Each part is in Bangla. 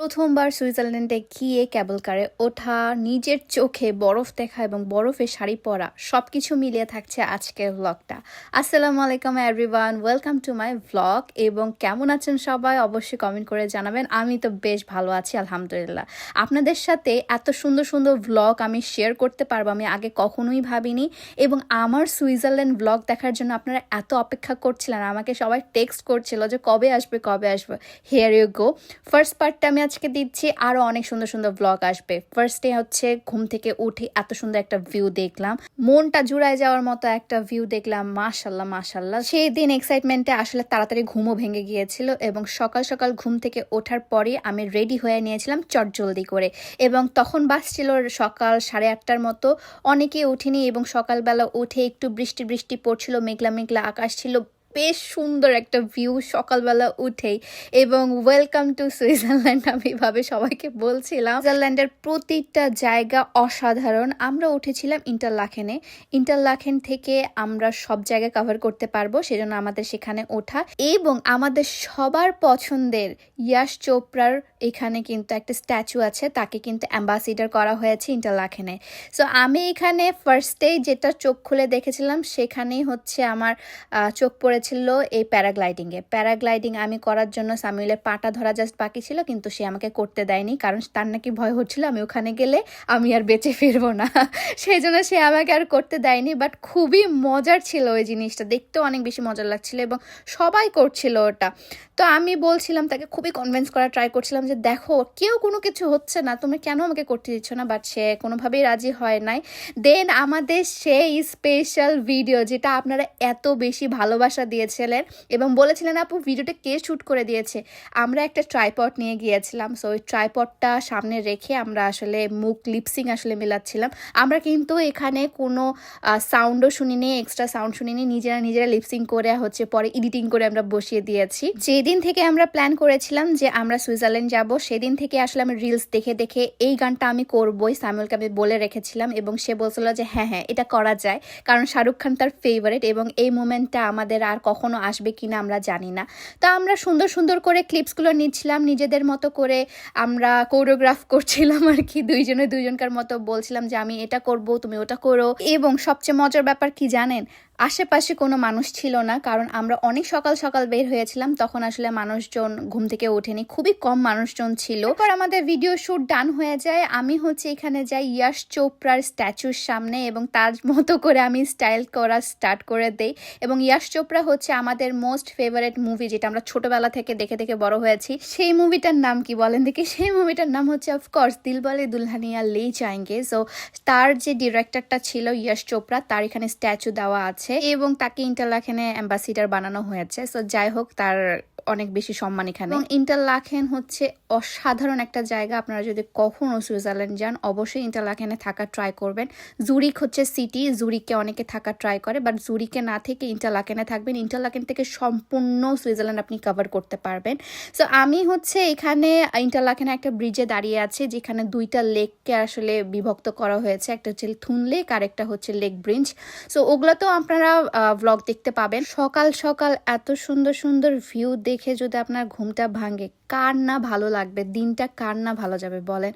প্রথমবার সুইজারল্যান্ডে গিয়ে ক্যাবল কারে ওঠা, নিজের চোখে বরফ দেখা এবং বরফে শাড়ি পরা সব কিছু মিলিয়ে থাকছে আজকের ভ্লগটা আসসালামু আলাইকুম everyone welcome to my vlog এবং কেমন আছেন সবাই অবশ্যই কমেন্ট করে জানাবেন। আমি তো বেশ ভালো আছি, আলহামদুলিল্লাহ। আপনাদের সাথে এত সুন্দর সুন্দর ভ্লগ আমি শেয়ার করতে পারব আমি আগে কখনোই ভাবিনি। এবং আমার সুইজারল্যান্ড ভ্লগ দেখার জন্য আপনারা এত অপেক্ষা করছিলেন, আমাকে সবাই টেক্সট করছিল যে কবে আসবে কবে আসবে? হেয়ার ইউ গো ফার্স্ট পার্টটা আমি আজকে দিচ্ছি আরও অনেক সুন্দর সুন্দর ব্লগ আসবে। ফার্স্টে হচ্ছে ঘুম থেকে উঠে এত সুন্দর একটা ভিউ দেখলাম। মনটা জুড়ায় যাওয়ার মতো একটা ভিউ দেখলাম মাশাল্লাহ মাশাল্লাহ সেই দিন এক্সাইটমেন্টে আসলে তাড়াতাড়ি ঘুমও ভেঙে গিয়েছিল এবং সকাল সকাল ঘুম থেকে ওঠার পরে আমি রেডি হয়ে নিয়েছিলাম চটজলদি করে। এবং তখন বাসছিল সকাল সাড়ে আটটার মতো। অনেকেই উঠিনি এবং সকালবেলা উঠে একটু বৃষ্টি বৃষ্টি পড়ছিল, মেঘলা মেঘলা আকাশ ছিল। বেশ সুন্দর একটা ভিউ সকালবেলা উঠেই। এবং ওয়েলকাম টু সুইজারল্যান্ড আমি এভাবে সবাইকে বলছিলাম। সুইজারল্যান্ডের প্রতিটা জায়গা অসাধারণ। আমরা উঠেছিলাম ইন্টারলাখেনে ইন্টারলাখেন থেকে আমরা সব জায়গা কভার করতে পারব, সেজন্য আমাদের সেখানে ওঠা। এবং আমাদের সবার পছন্দের ইয়াশ চোপড়ার এখানে কিন্তু একটা স্ট্যাচু আছে, তাকে কিন্তু অ্যাম্বাসিডার করা হয়েছে ইন্টারলাখেনে সো আমি এখানে ফার্স্টেই যেটা চোখ খুলে দেখেছিলাম, সেখানেই হচ্ছে আমার চোখ চোখ পড়েছিল এই প্যারাগ্লাইডিংয়ে। প্যারাগ্লাইডিং আমি করার জন্য সামিউলের পাটা ধরা জাস্ট বাকি ছিল, কিন্তু সে আমাকে করতে দেয়নি, কারণ তার নাকি ভয় হচ্ছিল, আমি ওখানে গেলে আমি আর বেঁচে ফিরবো না। সেই জন্য সে আমাকে আর করতে দেয়নি বাট খুবই মজার ছিল ওই জিনিসটা দেখতেও অনেক বেশি মজার লাগছিল এবং সবাই করছিল ওটা। তো আমি বলছিলাম তাকে, খুবই কনভিন্স করা ট্রাই করছিলাম যে, দেখো, কেউ কোনো কিছু হচ্ছে না তুমি কেন আমাকে করতে দিচ্ছ না? বাট সে কোনোভাবেই রাজি হয় নাই। দেন আমাদের সেই স্পেশাল ভিডিও যেটা আপনারা এত বেশি ভালোবাসা দিয়েছিলেন এবং বলেছিলেন, আপু, ভিডিওটা কে শ্যুট করে দিয়েছে? আমরা একটা ট্রাইপড নিয়ে গিয়েছিলাম। সো ওই ট্রাইপডটা সামনে রেখে আমরা আসলে মুখ লিপসিং আসলে মেলাচ্ছিলাম। আমরা কিন্তু এখানে কোনো সাউন্ডও শুনিনি এক্সট্রা সাউন্ড শুনিনি। নিজেরা নিজেরা লিপসিং করে হচ্ছে পরে এডিটিং করে আমরা বসিয়ে দিয়েছি। যেদিন থেকে আমরা প্ল্যান করেছিলাম যে আমরা সুইজারল্যান্ড যাব, সেদিন থেকে আসলে আমি রিলস দেখে দেখে এই গানটা আমি করবই, সামিউলকে আমি বলে রেখেছিলাম এবং সে বলছিল যে হ্যাঁ হ্যাঁ এটা করা যায়। কারণ শাহরুখ খান তার ফেভারেট এবং এই মোমেন্টটা আমাদের আর কখনো আসবে কিনা আমরা জানি না। তো আমরা সুন্দর সুন্দর করে ক্লিপসগুলো নিচ্ছিলাম, নিজেদের মতো করে আমরা কোরিওগ্রাফ করছিলাম আর কি, দুইজনে দুইজনকার মতো বলছিলাম যে আমি এটা করব, তুমি ওটা করো। এবং সবচেয়ে মজার ব্যাপার কি জানেন? আশেপাশে কোনো মানুষ ছিল না, কারণ আমরা অনেক সকাল সকাল বের হয়েছিলাম, তখন আসলে মানুষজন ঘুম থেকে ওঠেনি, খুবই কম মানুষজন ছিল। পর আমাদের ভিডিও শুট ডান হয়ে যায়, আমি হচ্ছে এখানে যাই ইয়াশ চোপড়ার স্ট্যাচুর সামনে এবং তার মতো করে আমি স্টাইল করা স্টার্ট করে দেই এবং ইয়াশ চোপড়া হচ্ছে আমাদের মোস্ট ফেভারেট মুভি যেটা আমরা ছোটবেলা থেকে দেখে দেখে বড় হয়েছি। সেই মুভিটার নাম কি বলেন দেখি? সেই মুভিটার নাম হচ্ছে অফকোর্স দিল বলে দুলহানিয়া লে চাইঙ্গে সো তার যে ডিরেক্টরটা ছিল ইয়াশ চোপড়া, তার এখানে স্ট্যাচু দেওয়া আছে। এবং তাকে ইন্টারলাখেনে অ্যাম্বাসিডার বানানো হয়েছে। সো যাই হোক তার অনেক বেশি সম্মান এখানে। এবং ইন্টারলাখেন হচ্ছে অসাধারণ একটা জায়গা। আপনারা যদি কখনো সুইজারল্যান্ড যান, অবশ্যই ইন্টারলাখেনে থাকা ট্রাই করবেন। জুরিক হচ্ছে সিটি জুরিককে অনেকে থাকা ট্রাই করে বাট জুরিকে না থেকে ইন্টারলাকেনে থাকবেন। ইন্টারলাকেন থেকে সম্পূর্ণ সুইজারল্যান্ড আপনি কভার করতে পারবেন। সো আমি হচ্ছে এখানে ইন্টারলাকেনে একটা ব্রিজে দাঁড়িয়ে আছি, যেখানে দুইটা লেককে আসলে বিভক্ত করা হয়েছে। একটা হচ্ছে থুন লেক আর একটা হচ্ছে লেক ব্রিজ সো ওগুলো তো আপনারা ব্লগ দেখতে পাবেন। সকাল সকাল এত সুন্দর সুন্দর ভিউ দেখে যদি আপনার ঘুমটা ভাঙে, কার না ভালো লাগবে? দিনটা কার না ভালো যাবে বলেন?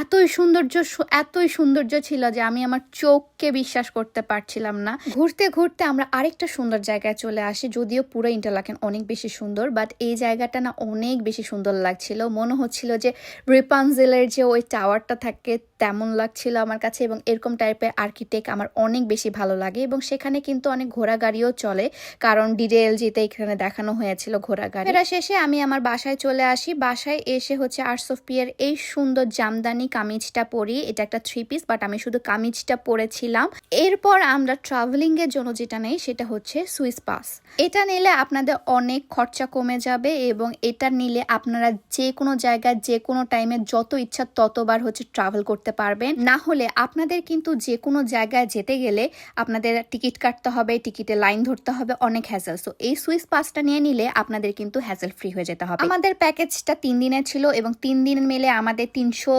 এতই সৌন্দর্য এতই সৌন্দর্য ছিল যে আমি আমার চোখকে বিশ্বাস করতে পারছিলাম না। ঘুরতে ঘুরতে আমরা আরেকটা সুন্দর জায়গায় চলে আসি, যদিও পুরো ইন্টারলাকেন অনেক বেশি সুন্দর বাট এই জায়গাটা না অনেক বেশি সুন্দর লাগছিল। মনে হচ্ছিল যে রিপানজেলের যে ওই টাওয়ারটা থাকে তেমন লাগছিল আমার কাছে এবং এরকম টাইপের আর্কিটেক্ট আমার অনেক বেশি ভালো লাগে এবং সেখানে কিন্তু অনেক ঘোড়া গাড়িও চলে। কারণ ডিডিএলজিতে এখানে দেখানো হয়েছিল ঘোড়া গাড়ি। এরা শেষে আমি আমার বাসায় চলে আসি। বাসায় এসে হচ্ছে আর্টস অফ পিয়ার এই সুন্দর জামদানি কামিজটা পরি এটা একটা থ্রি পিস বাট আমি শুধু কামিজটা পরেছিলাম। এরপর আমরা ট্রাভেলিং এর জন্য যেটা নেই, সেটা হচ্ছে সুইস পাস এটা নিলে আপনাদের অনেক খরচা কমে যাবে এবং এটা নিলে আপনারা যে কোনো জায়গায় যে কোনো টাইমে যত ইচ্ছা ততবার হচ্ছে ট্রাভেল করতে করতে পারবেন। না হলে আপনাদের কিন্তু যে কোনো জায়গায় যেতে গেলে আপনাদের টিকিট কাটতে হবে, টিকিটে লাইন ধরতে হবে, অনেক হ্যাসেল সো এই সুইস পাসটা নিয়ে নিলে আপনাদের কিন্তু হ্যাসেল ফ্রি হয়ে যেতে হবে। আমাদের প্যাকেজটা তিন দিনের ছিল এবং তিন দিন মেলে আমাদের তিনশো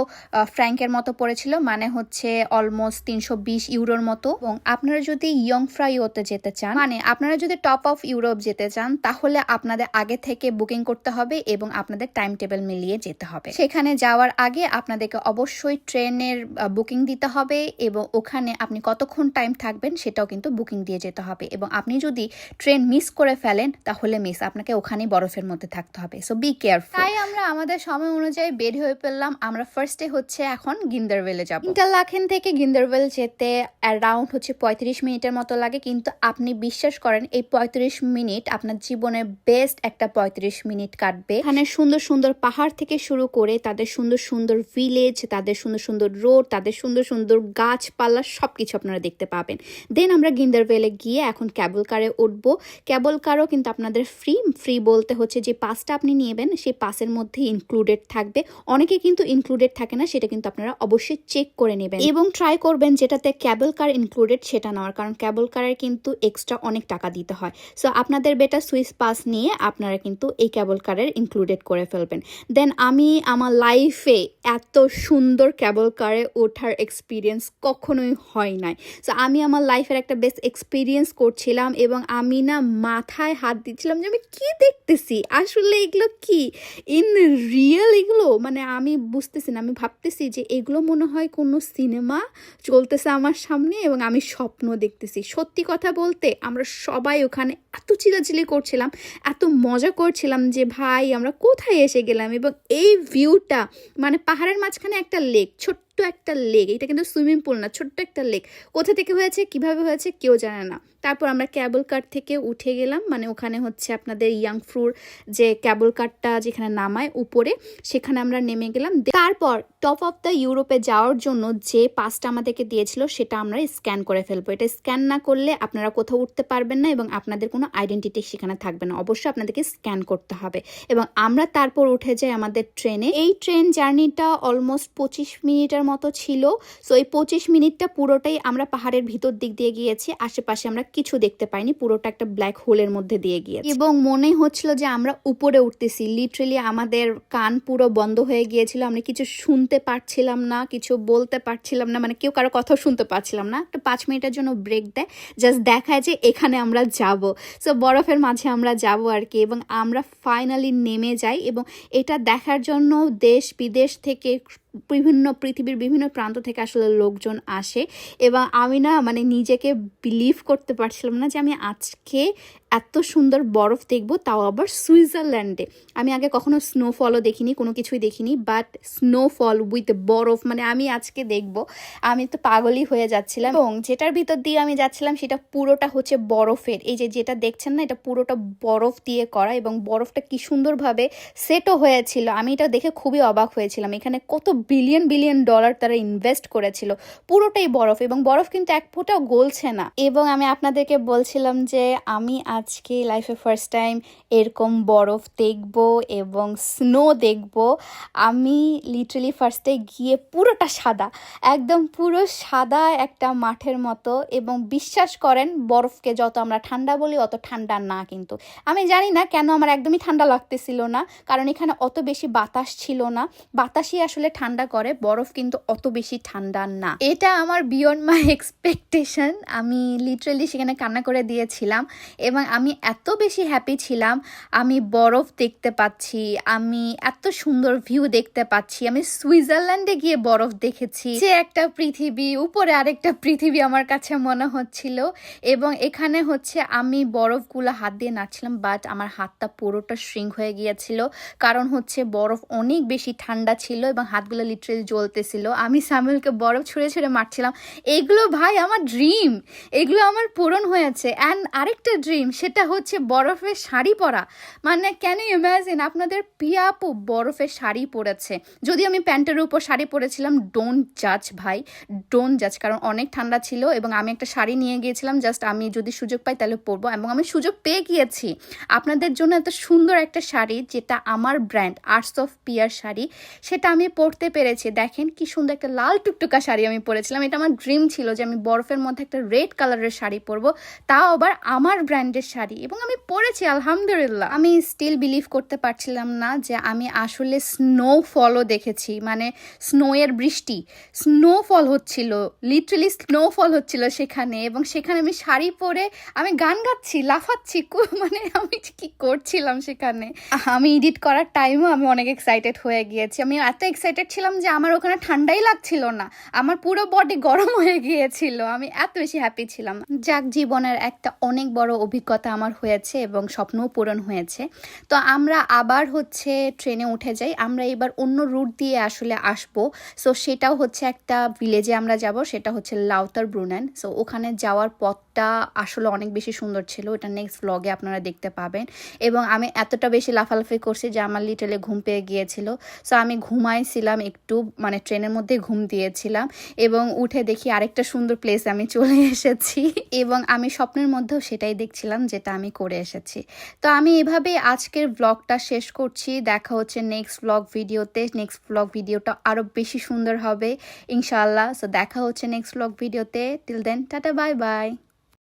ফ্র্যাঙ্কের মতো পড়েছিল মানে হচ্ছে অলমোস্ট তিনশো বিশ ইউরোর মতো। এবং আপনারা যদি ইয়ং ফ্রাই হতে যেতে চান মানে আপনারা যদি টপ অফ ইউরোপ যেতে চান, তাহলে আপনাদের আগে থেকে বুকিং করতে হবে এবং আপনাদের টাইম টেবিল মিলিয়ে যেতে হবে। সেখানে যাওয়ার আগে আপনাদেরকে অবশ্যই ট্রেনের বুকিং দিতে হবে এবং ওখানে আপনি কতক্ষণ টাইম থাকবেন সেটাও কিন্তু বুকিং দিয়ে যেতে হবে এবং আপনি যদি ট্রেন মিস করে ফেলেন তাহলে মিস আপনাকে ওখানেই বরফের মধ্যে থাকতে হবে। সো বি কেয়ারফুল তাই আমরা আমাদের সময় অনুযায়ী বের হয়ে ফেললাম আমরা ফার্স্টে হচ্ছে এখন গিন্দারওয়েলে যাব। ইন্টারলাখেন থেকে গিন্দারওয়েল যেতে অ্যারাউন্ড হচ্ছে পঁয়ত্রিশ মিনিটের মতো লাগে। কিন্তু আপনি বিশ্বাস করেন এই পঁয়ত্রিশ মিনিট আপনার জীবনের বেস্ট একটা পঁয়ত্রিশ মিনিট কাটবে। এখানে সুন্দর সুন্দর পাহাড় থেকে শুরু করে তাদের সুন্দর সুন্দর ভিলেজ তাদের সুন্দর সুন্দর রোড, তাদের সুন্দর সুন্দর গাছপালা সব কিছু আপনারা দেখতে পাবেন। দেন আমরা গিন্দারওয়েলে গিয়ে এখন ক্যাবল কারে উঠবো। ক্যাবল কারও কিন্তু আপনাদের ফ্রি ফ্রি বলতে হচ্ছে যে পাসটা আপনি নেবেন, সেই পাসের মধ্যে ইনক্লুডেড থাকবে। অনেকে কিন্তু ইনক্লুডেড থাকে না, সেটা কিন্তু আপনারা অবশ্যই চেক করে নেবেন। এবং ট্রাই করবেন যেটাতে ক্যাবল কার ইনক্লুডেড সেটা নেওয়ার। কারণ ক্যাবল কারের কিন্তু এক্সট্রা অনেক টাকা দিতে হয়। সো আপনাদের বেটা সুইস পাস নিয়ে আপনারা কিন্তু এই ক্যাবল কারের ইনক্লুডেড করে ফেলবেন। দেন আমি আমার লাইফে এত সুন্দর ক্যাবল কারে ওঠার এক্সপিরিয়েন্স কখনোই হয় নাই। সো আমি আমার লাইফের একটা বেস্ট এক্সপিরিয়েন্স করছিলাম এবং আমি না মাথায় হাত দিচ্ছিলাম যে আমি কী দেখতেছি? আসলে এগুলো কি? ইন রিয়েল এগুলো? মানে আমি বুঝতেছি না, আমি ভাবতেছি যে এগুলো মনে হয় কোনো সিনেমা চলতেছে আমার সামনে এবং আমি স্বপ্ন দেখতেছি। সত্যি কথা বলতে, আমরা সবাই ওখানে এত চিলাচিলি করছিলাম, এত মজা করছিলাম যে, ভাই, আমরা কোথায় এসে গেলাম? এবং এই ভিউটা মানে পাহাড়ের মাঝখানে একটা লেক ছোট্ট একটা লেক, এটা কিন্তু সুইমিং পুল না, ছোট্ট একটা লেক। কোথা থেকে হয়েছে, কীভাবে হয়েছে, কেউ জানে না। তারপর আমরা ক্যাবল কার থেকে উঠে গেলাম মানে ওখানে হচ্ছে আপনাদের ইয়াং ফ্রুর যে ক্যাবল কারটা যেখানে নামায় উপরে, সেখানে আমরা নেমে গেলাম। তারপর টপ অফ দ্য ইউরোপে যাওয়ার জন্য যে পাসটা আমাদেরকে দিয়েছিল, সেটা আমরা স্ক্যান করে ফেলব। এটা স্ক্যান না করলে আপনারা কোথাও উঠতে পারবেন না এবং আপনাদের কোনো আইডেন্টিটি সেখানে থাকবে না। অবশ্যই আপনাদেরকে স্ক্যান করতে হবে। এবং আমরা তারপর উঠে যাই আমাদের ট্রেনে। এই ট্রেন জার্নিটা অলমোস্ট পঁচিশ মিনিটের মতো ছিল। সো এই পঁচিশ মিনিটটা পুরোটাই আমরা পাহাড়ের ভিতর দিক দিয়ে গিয়েছি। আশেপাশে আমরা কিছু দেখতে পাইনি, পুরোটা একটা ব্ল্যাক হোলের মধ্যে দিয়ে গিয়েছি। এবং মনে হচ্ছিল যে আমরা উপরে উঠতেছি লিটারেলি আমাদের কান পুরো বন্ধ হয়ে গিয়েছিল, আমরা কিছু শুনতে পারছিলাম না, কিছু বলতে পারছিলাম না মানে কেউ কারও কথা শুনতে পারছিলাম না। একটা পাঁচ মিনিটের জন্য ব্রেক দেয় জাস্ট দেখায় যে এখানে আমরা যাব। সো বরফের মাঝে আমরা যাব আর কি, এবং আমরা ফাইনালি নেমে যাই, এবং এটা দেখার জন্য দেশ বিদেশ থেকে বিভিন্ন পৃথিবীর বিভিন্ন প্রান্ত থেকে আসলে লোকজন আসে। এবং আমি না মানে নিজেকে বিলিভ করতে পারছিলাম না যে আমি আজকে এত সুন্দর বরফ দেখব, তাও আবার সুইজারল্যান্ডে। আমি আগে কখনো স্নোফলও দেখিনি, কোনো কিছুই দেখিনি বাট স্নোফল উইথ বরফ মানে আমি আজকে দেখব। আমি তো পাগলই হয়ে যাচ্ছিলাম। এবং যেটার ভিতর দিয়ে আমি যাচ্ছিলাম, সেটা পুরোটা হচ্ছে বরফের। এই যে যেটা দেখছেন না, এটা পুরোটা বরফ দিয়ে করা এবং বরফটা কি সুন্দরভাবে সেটও হয়েছিল। আমি এটা দেখে খুবই অবাক হয়েছিলাম। এখানে কত বিলিয়ন বিলিয়ন ডলার তারা ইনভেস্ট করেছিল। পুরোটাই বরফ এবং বরফ কিন্তু এক ফোঁটাও গলছে না। এবং আমি আপনাদেরকে বলছিলাম যে, আমি আজকে লাইফে ফার্স্ট টাইম এরকম বরফ দেখব এবং স্নো দেখব। আমি লিটারালি ফার্স্টে গিয়ে পুরোটা সাদা, একদম পুরো সাদা একটা মাঠের মতো এবং বিশ্বাস করেন বরফকে যত আমরা ঠান্ডা বলি অত ঠান্ডা না কিন্তু। আমি জানি না কেন আমার একদমই ঠান্ডা লাগতেছিল না, কারণ এখানে অত বেশি বাতাস ছিল না। বাতাসই আসলে ঠান্ডা করে, বরফ কিন্তু অত বেশি ঠান্ডা না। এটা আমার বিয়ন্ড মাই এক্সপেকটেশন আমি লিটারালি সেখানে কান্না করে দিয়েছিলাম এবং আমি এত বেশি হ্যাপি ছিলাম, আমি বরফ দেখতে পাচ্ছি, আমি এত সুন্দর ভিউ দেখতে পাচ্ছি, আমি সুইজারল্যান্ডে গিয়ে বরফ দেখেছি। যে একটা পৃথিবী, উপরে আরেকটা পৃথিবী আমার কাছে মনে হচ্ছিল এবং এখানে হচ্ছে আমি বরফগুলো হাত দিয়ে নাচছিলাম বাট আমার হাতটা পুরোটা শ্রিঙ্ক হয়ে গিয়েছিল। কারণ হচ্ছে বরফ অনেক বেশি ঠান্ডা ছিল এবং হাতগুলো লিটারেলি জ্বলতেছিল। আমি সামিলকে বরফ ছুঁড়ে ছুঁড়ে মারছিলাম, এগুলো ভাই আমার ড্রিম এগুলো আমার পূরণ হয়েছে। অ্যান্ড আরেকটা ড্রিম সেটা হচ্ছে বরফের শাড়ি পরা। মানে ক্যান ইউ ইম্যাজিন আপনাদের পিয়াপু বরফের শাড়ি পরেছে? যদি আমি প্যান্টের উপর শাড়ি পরেছিলাম ডোন্ট জাজ ভাই ডোন্ট জাজ কারণ অনেক ঠান্ডা ছিল এবং আমি একটা শাড়ি নিয়ে গিয়েছিলাম জাস্ট আমি যদি সুযোগ পাই তাহলে পরবো এবং আমি সুযোগ পেয়ে গিয়েছি। আপনাদের জন্য এত সুন্দর একটা শাড়ি যেটা আমার brand arts of pier sari, সেটা আমি পরতে পেরেছি। দেখেন কি সুন্দর একটা লাল টুকটুকা শাড়ি আমি পরেছিলাম। এটা আমার ড্রিম ছিল যে আমি বরফের মধ্যে একটা রেড কালারের শাড়ি পরবো। তাও আবার আমার ব্র্যান্ডের শাড়ি এবং আমি পরেছি, আলহামদুলিল্লাহ। আমি স্টিল বিলিভ করতে পারছিলাম না যে আমি আসলে স্নোফলও দেখেছি মানে স্নোয়ের বৃষ্টি। স্নোফল হচ্ছিল লিটারালি স্নোফল হচ্ছিল সেখানে এবং সেখানে আমি শাড়ি পরে আমি গান গাচ্ছি, লাফাচ্ছি মানে আমি কি করছিলাম সেখানে। আমি এডিট করার টাইমও আমি অনেক এক্সাইটেড হয়ে গিয়েছি। আমি এত এক্সাইটেড ছিলাম যে আমার ওখানে ঠান্ডাই লাগছিল না। আমার পুরো বডি গরম হয়ে গিয়েছিল। আমি এত বেশি হ্যাপি ছিলাম। যাক, জীবনের একটা অনেক বড় অভিজ্ঞতা আমার হয়েছে এবং স্বপ্নও পূরণ হয়েছে। তো আমরা আবার হচ্ছে ট্রেনে উঠে যাই। আমরা এবার অন্য রুট দিয়ে আসলে আসব। সো সেটাও হচ্ছে একটা ভিলেজে আমরা যাব। সেটা হচ্ছে লাউতার ব্রুনান। সো ওখানে যাওয়ার পথটা আসলে অনেক বেশি সুন্দর ছিল। ওটা নেক্সট ব্লগে আপনারা দেখতে পাবেন। এবং আমি এতটা বেশি লাফালাফি করছি যে আমার লিটেলে ঘুম পেয়ে গিয়েছিল। সো আমি ঘুমাইছিলাম একটু মানে ট্রেনের মধ্যে ঘুম দিয়েছিলাম। এবং উঠে দেখি আরেকটা সুন্দর প্লেস আমি চলে এসেছি। এবং আমি স্বপ্নের মধ্যেও সেটাই দেখছিলাম যেটা আমি করে এসেছি। তো আমি এভাবেই আজকের ব্লগটা শেষ করছি। দেখা হচ্ছে নেক্সট ব্লগ ভিডিওতে নেক্সট ব্লগ ভিডিওটা আরও বেশি সুন্দর হবে ইনশাল্লাহ সো দেখা হচ্ছে নেক্সট ব্লগ ভিডিওতে till then tata bye bye